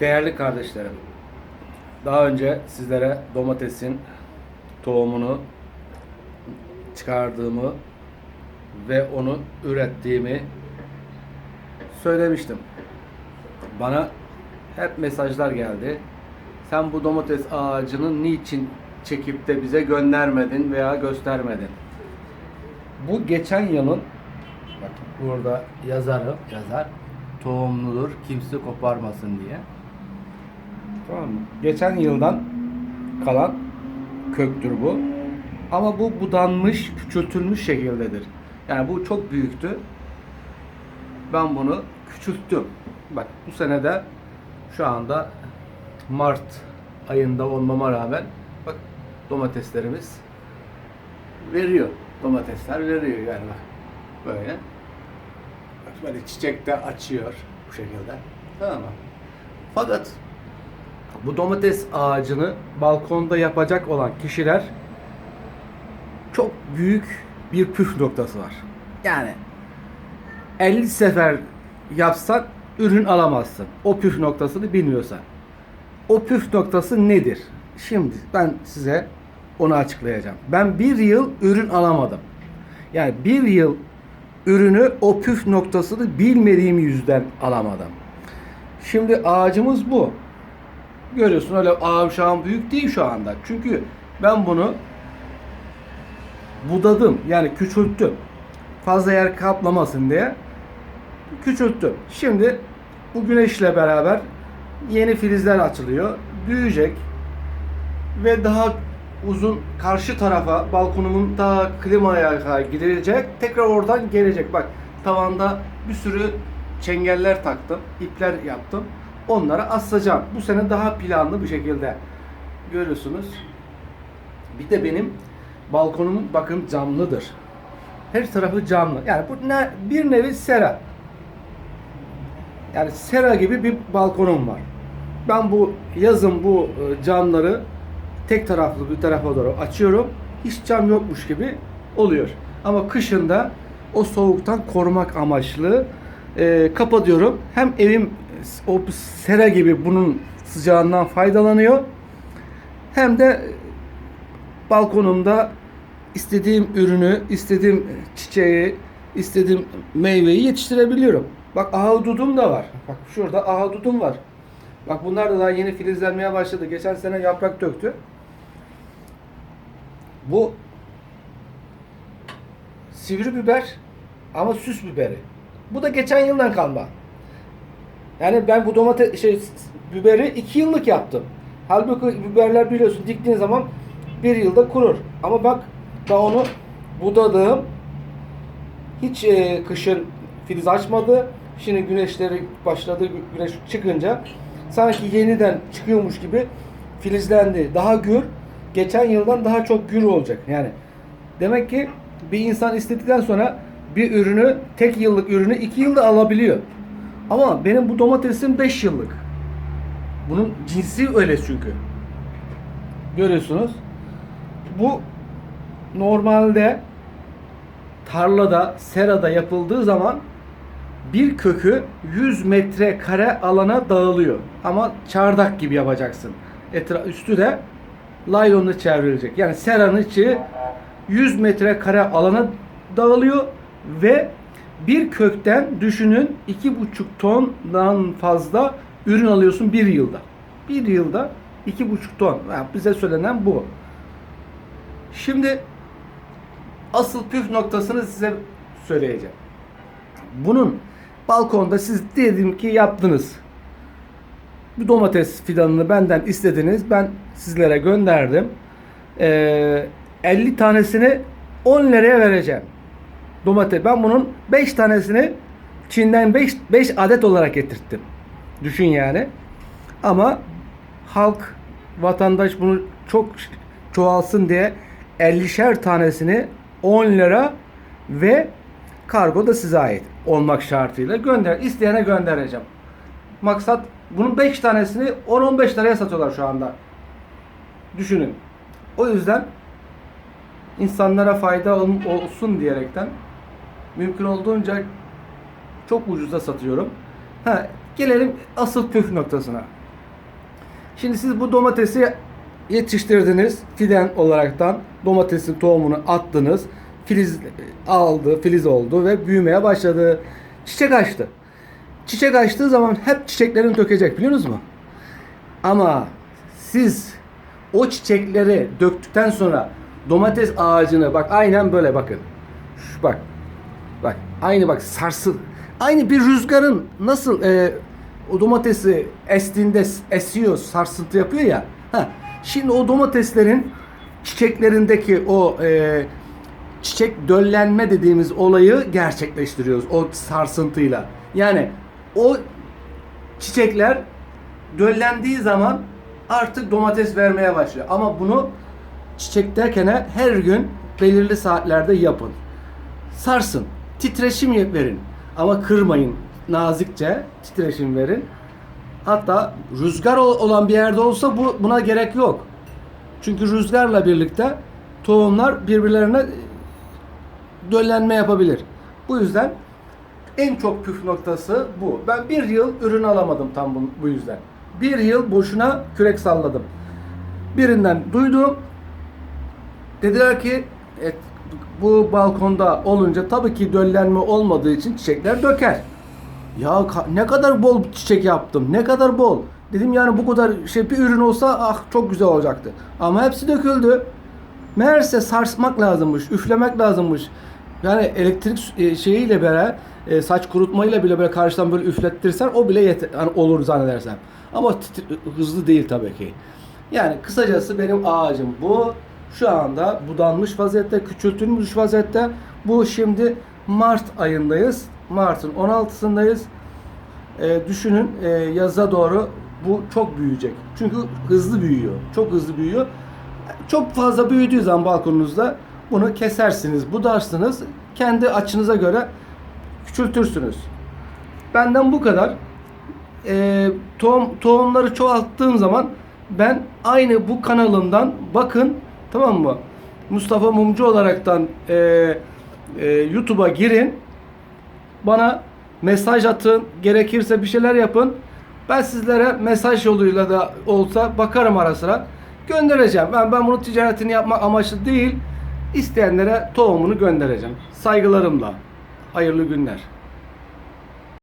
Değerli kardeşlerim, daha önce sizlere domatesin tohumunu çıkardığımı ve onu ürettiğimi söylemiştim. Bana hep mesajlar geldi. Sen bu domates ağacını niçin çekip de bize göndermedin veya göstermedin? Bu geçen yılın bak burada yazarım yazar tohumludur kimse koparmasın diye. Tamam mı? Geçen yıldan kalan köktür bu. Ama bu budanmış, küçültülmüş şekildedir. Yani bu çok büyüktü. Ben bunu küçülttüm. Bak bu sene de şu anda Mart ayında olmama rağmen bak domateslerimiz veriyor. Domatesler veriyor yani bak. Böyle. Bak böyle çiçek de açıyor bu şekilde. Tamam mı? Fakat bu domates ağacını balkonda yapacak olan kişiler çok büyük bir püf noktası var. Yani 50 sefer yapsan ürün alamazsın. O püf noktasını bilmiyorsan. O püf noktası nedir? Şimdi ben size onu açıklayacağım. Ben bir yıl ürün alamadım. Yani bir yıl ürünü o püf noktasını bilmediğim yüzden alamadım. Şimdi ağacımız bu. Görüyorsun öyle ağam şahım büyük değil şu anda. Çünkü ben bunu budadım. Yani küçülttüm. Fazla yer kaplamasın diye küçülttüm. Şimdi bu güneşle beraber yeni filizler açılıyor. Büyüyecek ve daha uzun karşı tarafa balkonumun daha klimaya gidilecek. Tekrar oradan gelecek. Bak tavanda bir sürü çengeller taktım. ipler yaptım. Onlara asacağım. Bu sene daha planlı bir şekilde. Görüyorsunuz. Bir de benim balkonum bakın camlıdır. Her tarafı camlı. Yani bu ne, bir nevi sera. Yani sera gibi bir balkonum var. Ben bu yazın bu e, camları tek taraflı bir tarafa doğru açıyorum. Hiç cam yokmuş gibi oluyor. Ama kışında o soğuktan korumak amaçlı e, kapatıyorum. Hem evim o sera gibi bunun sıcağından faydalanıyor. Hem de balkonumda istediğim ürünü, istediğim çiçeği, istediğim meyveyi yetiştirebiliyorum. Bak ahududum da var. Bak şurada ahududum var. Bak bunlar da daha yeni filizlenmeye başladı. Geçen sene yaprak döktü. Bu sivri biber ama süs biberi. Bu da geçen yıldan kalma. Yani ben bu domates şey biberi iki yıllık yaptım. Halbuki biberler biliyorsun diktiğin zaman bir yılda kurur. Ama bak ben onu budadım. Hiç e, kışın filiz açmadı. Şimdi güneşleri başladı. Güneş çıkınca sanki yeniden çıkıyormuş gibi filizlendi. Daha gür. Geçen yıldan daha çok gür olacak. Yani demek ki bir insan istedikten sonra bir ürünü tek yıllık ürünü iki yılda alabiliyor. Ama benim bu domatesim 5 yıllık. Bunun cinsi öyle çünkü. Görüyorsunuz. Bu normalde tarlada, serada yapıldığı zaman bir kökü 100 metre kare alana dağılıyor. Ama çardak gibi yapacaksın. Etra üstü de laylonla çevrilecek. Yani seranın içi 100 metre kare alana dağılıyor ve bir kökten düşünün iki buçuk tondan fazla ürün alıyorsun bir yılda. Bir yılda iki buçuk ton. Yani bize söylenen bu. Şimdi asıl püf noktasını size söyleyeceğim. Bunun balkonda siz dedim ki yaptınız. Bu domates fidanını benden istediniz. Ben sizlere gönderdim. Ee, 50 tanesini 10 liraya vereceğim. Domates. Ben bunun 5 tanesini Çin'den 5, 5 adet olarak getirttim. Düşün yani. Ama halk, vatandaş bunu çok çoğalsın diye 50'şer tanesini 10 lira ve kargo da size ait olmak şartıyla gönder. isteyene göndereceğim. Maksat bunun 5 tanesini 10-15 liraya satıyorlar şu anda. Düşünün. O yüzden insanlara fayda ol- olsun diyerekten mümkün olduğunca çok ucuza satıyorum. Ha, gelelim asıl püf noktasına. Şimdi siz bu domatesi yetiştirdiniz. Fiden olaraktan domatesin tohumunu attınız. Filiz aldı, filiz oldu ve büyümeye başladı. Çiçek açtı. Çiçek açtığı zaman hep çiçeklerini dökecek biliyor musunuz mu? Ama siz o çiçekleri döktükten sonra domates ağacını bak aynen böyle bakın. Şu bak. Bak aynı bak sarsı. Aynı bir rüzgarın nasıl e, o domatesi estiğinde esiyor, sarsıntı yapıyor ya. Ha, şimdi o domateslerin çiçeklerindeki o e, çiçek döllenme dediğimiz olayı gerçekleştiriyoruz o sarsıntıyla. Yani o çiçekler döllendiği zaman artık domates vermeye başlıyor. Ama bunu çiçekteyken her gün belirli saatlerde yapın. Sarsın. Titreşim verin. Ama kırmayın. Nazikçe titreşim verin. Hatta rüzgar ol- olan bir yerde olsa bu buna gerek yok. Çünkü rüzgarla birlikte tohumlar birbirlerine döllenme yapabilir. Bu yüzden en çok püf noktası bu. Ben bir yıl ürün alamadım tam bu, bu yüzden. Bir yıl boşuna kürek salladım. Birinden duydum. Dediler ki et, bu balkonda olunca tabii ki döllenme olmadığı için çiçekler döker. Ya ne kadar bol çiçek yaptım. Ne kadar bol. Dedim yani bu kadar şey bir ürün olsa ah çok güzel olacaktı. Ama hepsi döküldü. Meğerse sarsmak lazımmış, üflemek lazımmış. Yani elektrik e, şeyiyle beraber e, saç kurutmayla bile böyle karşıdan böyle üflettirsen o bile yeter, yani olur zannedersem. Ama hızlı değil tabii ki. Yani kısacası benim ağacım bu. Şu anda budanmış vaziyette, küçültülmüş vaziyette. Bu şimdi Mart ayındayız. Mart'ın 16'sındayız. E, düşünün e, yaza doğru bu çok büyüyecek. Çünkü hızlı büyüyor. Çok hızlı büyüyor. Çok fazla büyüdüğü zaman balkonunuzda bunu kesersiniz, budarsınız. Kendi açınıza göre küçültürsünüz. Benden bu kadar. E, tohum, tohumları çoğalttığım zaman ben aynı bu kanalımdan bakın tamam mı? Mustafa Mumcu olaraktan e, e, YouTube'a girin. Bana mesaj atın. Gerekirse bir şeyler yapın. Ben sizlere mesaj yoluyla da olsa bakarım ara sıra. Göndereceğim. Ben, ben bunu ticaretini yapmak amaçlı değil. isteyenlere tohumunu göndereceğim. Saygılarımla. Hayırlı günler.